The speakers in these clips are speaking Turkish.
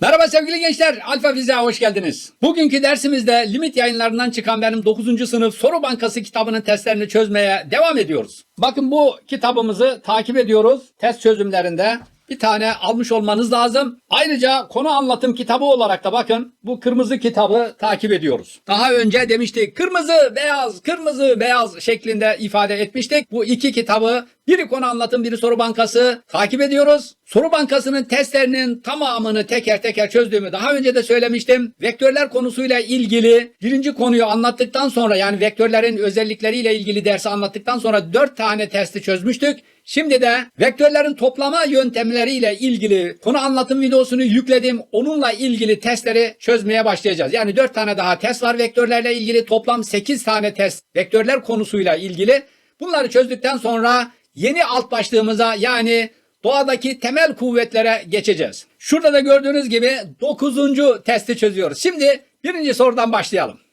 Merhaba sevgili gençler, Alfa Fiziğe hoş geldiniz. Bugünkü dersimizde limit yayınlarından çıkan benim 9. sınıf soru bankası kitabının testlerini çözmeye devam ediyoruz. Bakın bu kitabımızı takip ediyoruz. Test çözümlerinde bir tane almış olmanız lazım. Ayrıca konu anlatım kitabı olarak da bakın bu kırmızı kitabı takip ediyoruz. Daha önce demiştik kırmızı, beyaz, kırmızı, beyaz şeklinde ifade etmiştik. Bu iki kitabı biri konu anlatım, biri soru bankası takip ediyoruz. Soru bankasının testlerinin tamamını teker teker çözdüğümü daha önce de söylemiştim. Vektörler konusuyla ilgili birinci konuyu anlattıktan sonra yani vektörlerin özellikleriyle ilgili dersi anlattıktan sonra dört tane testi çözmüştük. Şimdi de vektörlerin toplama yöntemleriyle ilgili konu anlatım videosunu yükledim. Onunla ilgili testleri çözmeye başlayacağız. Yani 4 tane daha test var vektörlerle ilgili. Toplam 8 tane test vektörler konusuyla ilgili. Bunları çözdükten sonra yeni alt başlığımıza yani doğadaki temel kuvvetlere geçeceğiz. Şurada da gördüğünüz gibi 9. testi çözüyoruz. Şimdi birinci sorudan başlayalım.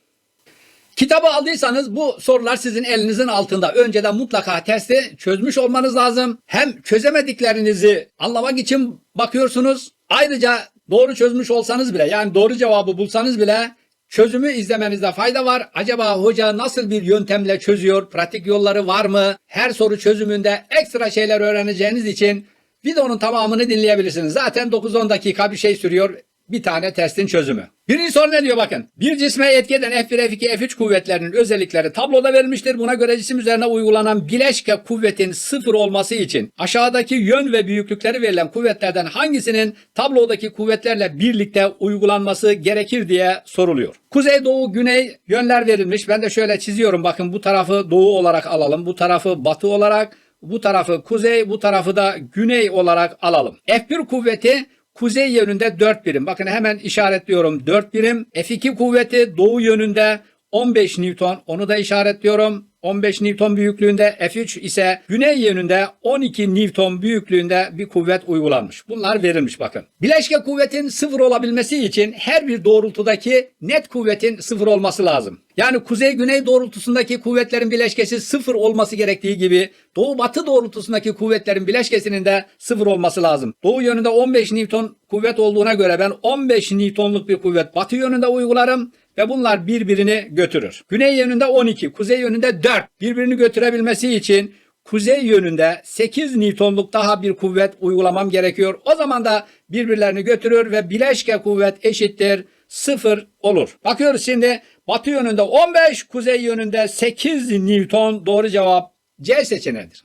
Kitabı aldıysanız bu sorular sizin elinizin altında. Önceden mutlaka testi çözmüş olmanız lazım. Hem çözemediklerinizi anlamak için bakıyorsunuz. Ayrıca doğru çözmüş olsanız bile yani doğru cevabı bulsanız bile çözümü izlemenizde fayda var. Acaba hoca nasıl bir yöntemle çözüyor? Pratik yolları var mı? Her soru çözümünde ekstra şeyler öğreneceğiniz için videonun tamamını dinleyebilirsiniz. Zaten 9-10 dakika bir şey sürüyor bir tane testin çözümü. Birinci soru ne diyor bakın. Bir cisme etki eden F1, F2, F3 kuvvetlerinin özellikleri tabloda verilmiştir. Buna göre cisim üzerine uygulanan bileşke kuvvetin sıfır olması için aşağıdaki yön ve büyüklükleri verilen kuvvetlerden hangisinin tablodaki kuvvetlerle birlikte uygulanması gerekir diye soruluyor. Kuzey, doğu, güney yönler verilmiş. Ben de şöyle çiziyorum. Bakın bu tarafı doğu olarak alalım. Bu tarafı batı olarak, bu tarafı kuzey, bu tarafı da güney olarak alalım. F1 kuvveti kuzey yönünde 4 birim. Bakın hemen işaretliyorum 4 birim. F2 kuvveti doğu yönünde 15 Newton. Onu da işaretliyorum. 15 Newton büyüklüğünde F3 ise güney yönünde 12 Newton büyüklüğünde bir kuvvet uygulanmış. Bunlar verilmiş bakın. Bileşke kuvvetin sıfır olabilmesi için her bir doğrultudaki net kuvvetin sıfır olması lazım. Yani kuzey-güney doğrultusundaki kuvvetlerin bileşkesi sıfır olması gerektiği gibi doğu-batı doğrultusundaki kuvvetlerin bileşkesinin de sıfır olması lazım. Doğu yönünde 15 Newton kuvvet olduğuna göre ben 15 Newtonluk bir kuvvet batı yönünde uygularım ve bunlar birbirini götürür. Güney yönünde 12, kuzey yönünde 4. Birbirini götürebilmesi için kuzey yönünde 8 Newtonluk daha bir kuvvet uygulamam gerekiyor. O zaman da birbirlerini götürür ve bileşke kuvvet eşittir 0 olur. Bakıyoruz şimdi batı yönünde 15, kuzey yönünde 8 Newton doğru cevap C seçeneğidir.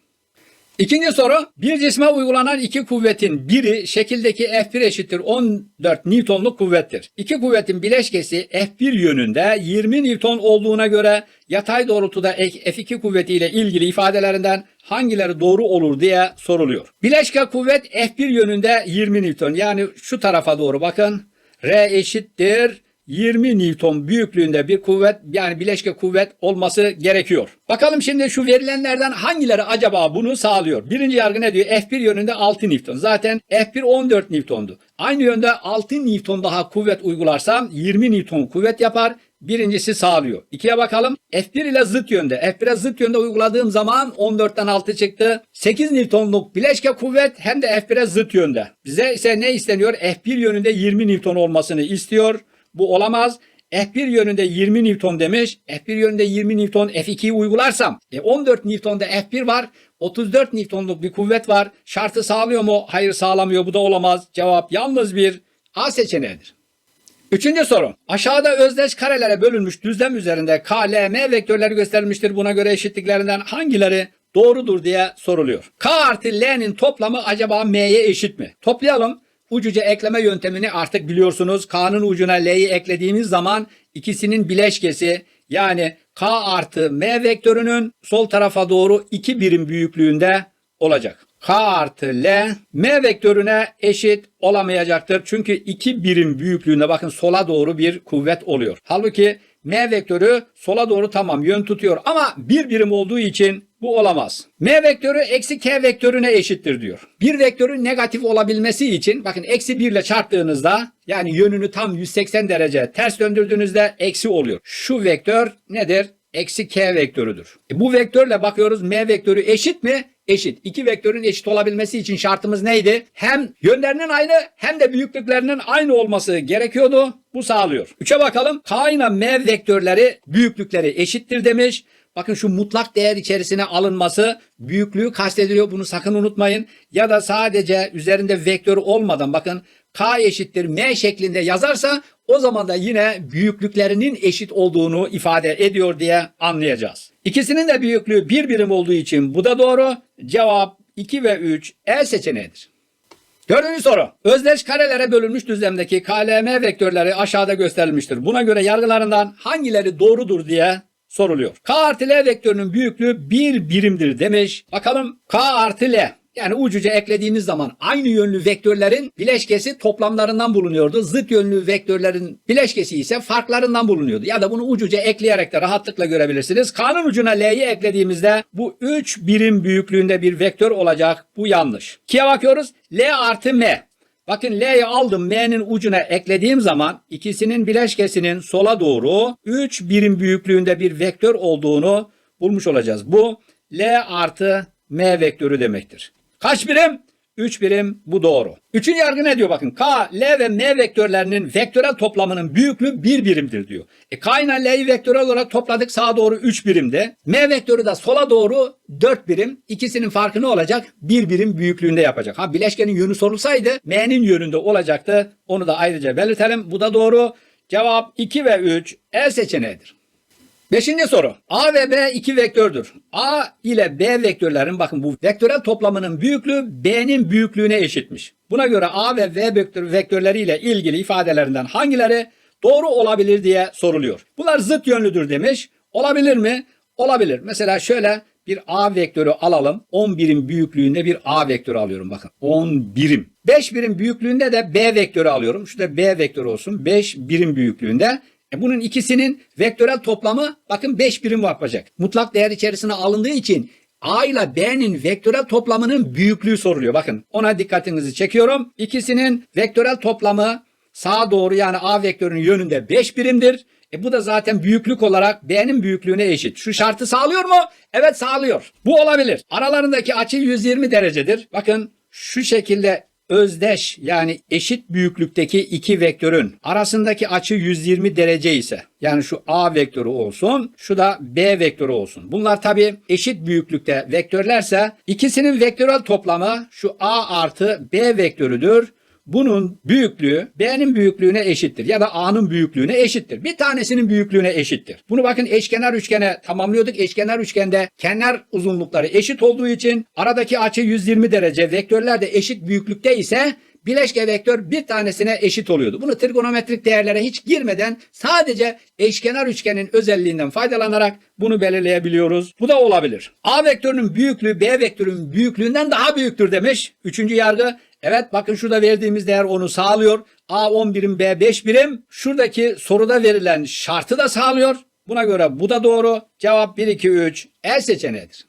İkinci soru. Bir cisme uygulanan iki kuvvetin biri şekildeki F1 eşittir 14 Newtonluk kuvvettir. İki kuvvetin bileşkesi F1 yönünde 20 Newton olduğuna göre yatay doğrultuda F2 kuvvetiyle ilgili ifadelerinden hangileri doğru olur diye soruluyor. Bileşke kuvvet F1 yönünde 20 Newton yani şu tarafa doğru bakın. R eşittir 20 Newton büyüklüğünde bir kuvvet yani bileşke kuvvet olması gerekiyor. Bakalım şimdi şu verilenlerden hangileri acaba bunu sağlıyor? Birinci yargı ne diyor? F1 yönünde 6 Newton. Zaten F1 14 Newton'du. Aynı yönde 6 Newton daha kuvvet uygularsam 20 Newton kuvvet yapar. Birincisi sağlıyor. İkiye bakalım. F1 ile zıt yönde. F1'e zıt yönde uyguladığım zaman 14'ten 6 çıktı. 8 Newton'luk bileşke kuvvet hem de F1'e zıt yönde. Bize ise ne isteniyor? F1 yönünde 20 Newton olmasını istiyor. Bu olamaz. F1 yönünde 20 Newton demiş. F1 yönünde 20 Newton F2'yi uygularsam e 14 Newton'da F1 var. 34 Newton'luk bir kuvvet var. Şartı sağlıyor mu? Hayır sağlamıyor. Bu da olamaz. Cevap yalnız bir A seçeneğidir. Üçüncü soru. Aşağıda özdeş karelere bölünmüş düzlem üzerinde K, L, M vektörleri gösterilmiştir. Buna göre eşitliklerinden hangileri doğrudur diye soruluyor. K artı L'nin toplamı acaba M'ye eşit mi? Toplayalım. Ucuca ekleme yöntemini artık biliyorsunuz. K'nın ucuna L'yi eklediğimiz zaman ikisinin bileşkesi yani K artı M vektörünün sol tarafa doğru iki birim büyüklüğünde olacak. K artı L M vektörüne eşit olamayacaktır. Çünkü iki birim büyüklüğünde bakın sola doğru bir kuvvet oluyor. Halbuki M vektörü sola doğru tamam yön tutuyor ama bir birim olduğu için bu olamaz. M vektörü eksi K vektörüne eşittir diyor. Bir vektörün negatif olabilmesi için bakın eksi 1 ile çarptığınızda yani yönünü tam 180 derece ters döndürdüğünüzde eksi oluyor. Şu vektör nedir? Eksi k vektörüdür. E bu vektörle bakıyoruz m vektörü eşit mi? Eşit. İki vektörün eşit olabilmesi için şartımız neydi? Hem yönlerinin aynı hem de büyüklüklerinin aynı olması gerekiyordu. Bu sağlıyor. 3'e bakalım. K ile m vektörleri büyüklükleri eşittir demiş. Bakın şu mutlak değer içerisine alınması büyüklüğü kastediliyor. Bunu sakın unutmayın. Ya da sadece üzerinde vektör olmadan bakın k eşittir m şeklinde yazarsa o zaman da yine büyüklüklerinin eşit olduğunu ifade ediyor diye anlayacağız. İkisinin de büyüklüğü bir birim olduğu için bu da doğru. Cevap 2 ve 3 E seçeneğidir. Dördüncü soru. Özdeş karelere bölünmüş düzlemdeki KLM vektörleri aşağıda gösterilmiştir. Buna göre yargılarından hangileri doğrudur diye soruluyor. K artı L vektörünün büyüklüğü bir birimdir demiş. Bakalım K artı L. Yani ucuca eklediğimiz zaman aynı yönlü vektörlerin bileşkesi toplamlarından bulunuyordu. Zıt yönlü vektörlerin bileşkesi ise farklarından bulunuyordu. Ya da bunu ucuca ekleyerek de rahatlıkla görebilirsiniz. K'nın ucuna L'yi eklediğimizde bu 3 birim büyüklüğünde bir vektör olacak. Bu yanlış. 2'ye bakıyoruz. L artı M. Bakın L'yi aldım M'nin ucuna eklediğim zaman ikisinin bileşkesinin sola doğru 3 birim büyüklüğünde bir vektör olduğunu bulmuş olacağız. Bu L artı M vektörü demektir. Kaç birim? 3 birim bu doğru. Üçüncü yargı ne diyor bakın. K, L ve M vektörlerinin vektörel toplamının büyüklüğü 1 birimdir diyor. E K ile L'yi vektörel olarak topladık sağa doğru 3 birimde. M vektörü de sola doğru 4 birim. İkisinin farkı ne olacak? 1 birim büyüklüğünde yapacak. Ha bileşkenin yönü sorulsaydı M'nin yönünde olacaktı. Onu da ayrıca belirtelim. Bu da doğru. Cevap 2 ve 3 E seçeneğidir. Beşinci soru. A ve B iki vektördür. A ile B vektörlerin bakın bu vektörel toplamının büyüklüğü B'nin büyüklüğüne eşitmiş. Buna göre A ve V vektör, vektörleriyle ilgili ifadelerinden hangileri doğru olabilir diye soruluyor. Bunlar zıt yönlüdür demiş. Olabilir mi? Olabilir. Mesela şöyle bir A vektörü alalım. 10 birim büyüklüğünde bir A vektörü alıyorum bakın. 10 birim. 5 birim büyüklüğünde de B vektörü alıyorum. Şurada B vektörü olsun. 5 birim büyüklüğünde. E bunun ikisinin vektörel toplamı bakın 5 birim yapacak. Mutlak değer içerisine alındığı için A ile B'nin vektörel toplamının büyüklüğü soruluyor. Bakın ona dikkatinizi çekiyorum. İkisinin vektörel toplamı sağa doğru yani A vektörünün yönünde 5 birimdir. E bu da zaten büyüklük olarak B'nin büyüklüğüne eşit. Şu şartı sağlıyor mu? Evet sağlıyor. Bu olabilir. Aralarındaki açı 120 derecedir. Bakın şu şekilde özdeş yani eşit büyüklükteki iki vektörün arasındaki açı 120 derece ise yani şu A vektörü olsun şu da B vektörü olsun. Bunlar tabi eşit büyüklükte vektörlerse ikisinin vektörel toplamı şu A artı B vektörüdür. Bunun büyüklüğü B'nin büyüklüğüne eşittir ya da A'nın büyüklüğüne eşittir. Bir tanesinin büyüklüğüne eşittir. Bunu bakın eşkenar üçgene tamamlıyorduk. Eşkenar üçgende kenar uzunlukları eşit olduğu için aradaki açı 120 derece vektörler de eşit büyüklükte ise bileşke vektör bir tanesine eşit oluyordu. Bunu trigonometrik değerlere hiç girmeden sadece eşkenar üçgenin özelliğinden faydalanarak bunu belirleyebiliyoruz. Bu da olabilir. A vektörünün büyüklüğü B vektörünün büyüklüğünden daha büyüktür demiş. Üçüncü yargı Evet bakın şurada verdiğimiz değer onu sağlıyor. A 10 birim B 5 birim. Şuradaki soruda verilen şartı da sağlıyor. Buna göre bu da doğru. Cevap 1 2 3 E seçeneğidir.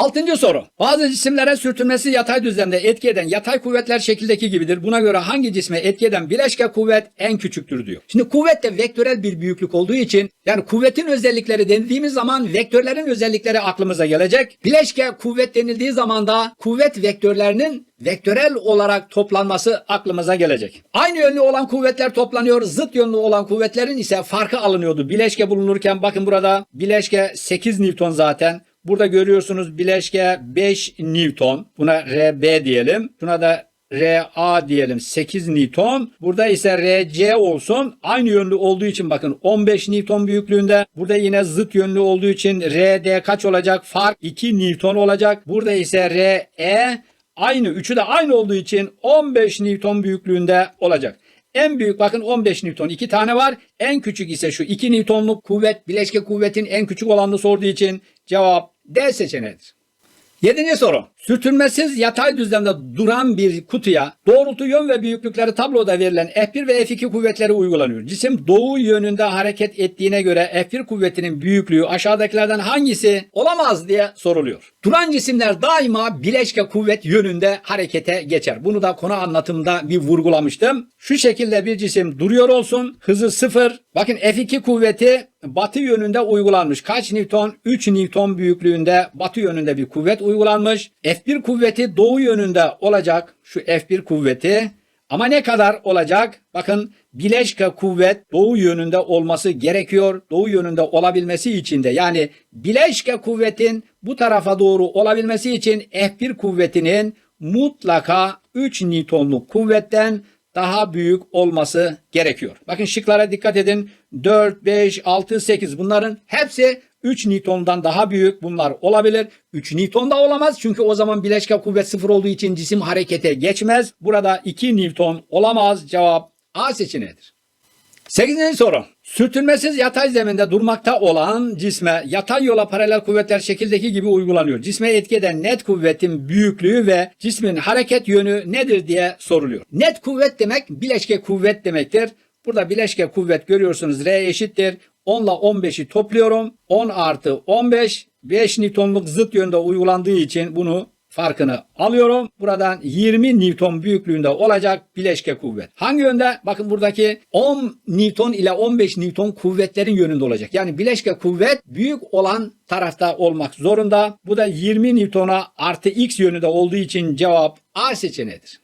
Altıncı soru. Bazı cisimlere sürtünmesi yatay düzlemde etki eden yatay kuvvetler şekildeki gibidir. Buna göre hangi cisme etki eden bileşke kuvvet en küçüktür diyor. Şimdi kuvvet de vektörel bir büyüklük olduğu için yani kuvvetin özellikleri denildiğimiz zaman vektörlerin özellikleri aklımıza gelecek. Bileşke kuvvet denildiği zaman da kuvvet vektörlerinin vektörel olarak toplanması aklımıza gelecek. Aynı yönlü olan kuvvetler toplanıyor. Zıt yönlü olan kuvvetlerin ise farkı alınıyordu. Bileşke bulunurken bakın burada bileşke 8 Newton zaten. Burada görüyorsunuz bileşke 5 Newton. Buna RB diyelim. Şuna da RA diyelim 8 Newton. Burada ise RC olsun. Aynı yönlü olduğu için bakın 15 Newton büyüklüğünde. Burada yine zıt yönlü olduğu için RD kaç olacak? Fark 2 Newton olacak. Burada ise RE aynı. Üçü de aynı olduğu için 15 Newton büyüklüğünde olacak. En büyük bakın 15 Newton iki tane var. En küçük ise şu 2 Newtonluk kuvvet bileşke kuvvetin en küçük olanını sorduğu için cevap D seçeneğidir. Yedinci soru. Sürtünmesiz yatay düzlemde duran bir kutuya doğrultu yön ve büyüklükleri tabloda verilen F1 ve F2 kuvvetleri uygulanıyor. Cisim doğu yönünde hareket ettiğine göre F1 kuvvetinin büyüklüğü aşağıdakilerden hangisi olamaz diye soruluyor. Duran cisimler daima bileşke kuvvet yönünde harekete geçer. Bunu da konu anlatımında bir vurgulamıştım. Şu şekilde bir cisim duruyor olsun. Hızı sıfır Bakın F2 kuvveti batı yönünde uygulanmış. Kaç Newton? 3 Newton büyüklüğünde batı yönünde bir kuvvet uygulanmış. F1 kuvveti doğu yönünde olacak. Şu F1 kuvveti. Ama ne kadar olacak? Bakın bileşke kuvvet doğu yönünde olması gerekiyor. Doğu yönünde olabilmesi için de yani bileşke kuvvetin bu tarafa doğru olabilmesi için F1 kuvvetinin mutlaka 3 Newtonluk kuvvetten daha büyük olması gerekiyor. Bakın şıklara dikkat edin. 4, 5, 6, 8 bunların hepsi 3 Newton'dan daha büyük bunlar olabilir. 3 Newton da olamaz çünkü o zaman bileşke kuvvet sıfır olduğu için cisim harekete geçmez. Burada 2 Newton olamaz. Cevap A seçeneğidir. 8. soru. Sürtünmesiz yatay zeminde durmakta olan cisme yatay yola paralel kuvvetler şekildeki gibi uygulanıyor. Cisme etki eden net kuvvetin büyüklüğü ve cismin hareket yönü nedir diye soruluyor. Net kuvvet demek bileşke kuvvet demektir. Burada bileşke kuvvet görüyorsunuz R eşittir. 10 ile 15'i topluyorum. 10 artı 15 5 Newton'luk zıt yönde uygulandığı için bunu farkını alıyorum. Buradan 20 Newton büyüklüğünde olacak bileşke kuvvet. Hangi yönde? Bakın buradaki 10 Newton ile 15 Newton kuvvetlerin yönünde olacak. Yani bileşke kuvvet büyük olan tarafta olmak zorunda. Bu da 20 Newton'a artı x yönünde olduğu için cevap A seçeneğidir.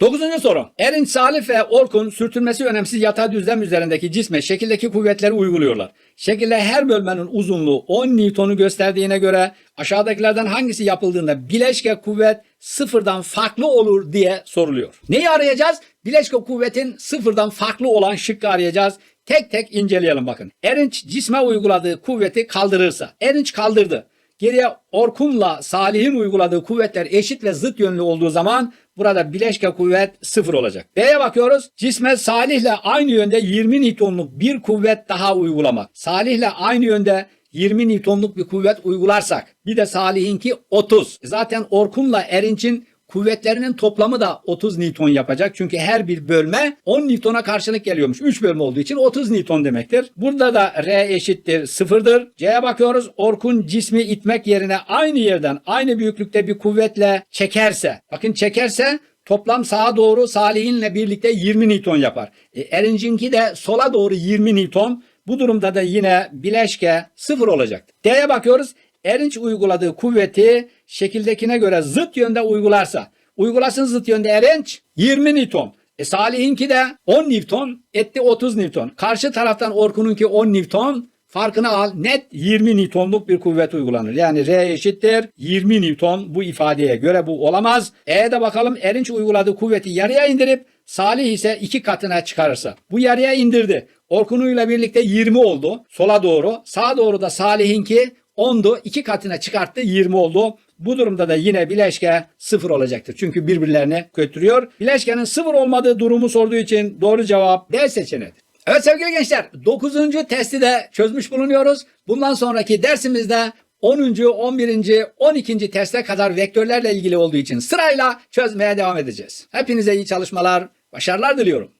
Dokuzuncu soru. Erinç, Salih ve Orkun sürtünmesi önemsiz yatay düzlem üzerindeki cisme şekildeki kuvvetleri uyguluyorlar. Şekilde her bölmenin uzunluğu 10 Newton'u gösterdiğine göre aşağıdakilerden hangisi yapıldığında bileşke kuvvet sıfırdan farklı olur diye soruluyor. Neyi arayacağız? Bileşke kuvvetin sıfırdan farklı olan şıkkı arayacağız. Tek tek inceleyelim bakın. Erinç cisme uyguladığı kuvveti kaldırırsa. Erinç kaldırdı. Geriye Orkun'la Salih'in uyguladığı kuvvetler eşit ve zıt yönlü olduğu zaman burada bileşke kuvvet sıfır olacak. B'ye bakıyoruz. Cisme Salih'le aynı yönde 20 Newton'luk bir kuvvet daha uygulamak. Salih'le aynı yönde 20 Newton'luk bir kuvvet uygularsak bir de Salih'inki 30. Zaten Orkun'la Erinç'in kuvvetlerinin toplamı da 30 Newton yapacak. Çünkü her bir bölme 10 Newton'a karşılık geliyormuş. 3 bölme olduğu için 30 Newton demektir. Burada da R eşittir sıfırdır. C'ye bakıyoruz. Orkun cismi itmek yerine aynı yerden aynı büyüklükte bir kuvvetle çekerse. Bakın çekerse Toplam sağa doğru Salih'inle birlikte 20 Newton yapar. E, Erinç'inki de sola doğru 20 Newton. Bu durumda da yine bileşke sıfır olacak. D'ye bakıyoruz. Erinç uyguladığı kuvveti şekildekine göre zıt yönde uygularsa. Uygulasın zıt yönde Erinç 20 Newton. E Salih'inki de 10 Newton etti 30 Newton. Karşı taraftan Orkun'unki 10 Newton. Farkını al. Net 20 Newton'luk bir kuvvet uygulanır. Yani R eşittir 20 Newton bu ifadeye göre bu olamaz. E'de bakalım Erinç uyguladığı kuvveti yarıya indirip Salih ise iki katına çıkarırsa. Bu yarıya indirdi. Orkun'uyla birlikte 20 oldu. Sola doğru. Sağa doğru da Salih'inki 10'du. iki katına çıkarttı 20 oldu. Bu durumda da yine bileşke sıfır olacaktır. Çünkü birbirlerine götürüyor. Bileşkenin sıfır olmadığı durumu sorduğu için doğru cevap D seçeneğidir. Evet sevgili gençler 9. testi de çözmüş bulunuyoruz. Bundan sonraki dersimizde 10. 11. 12. teste kadar vektörlerle ilgili olduğu için sırayla çözmeye devam edeceğiz. Hepinize iyi çalışmalar, başarılar diliyorum.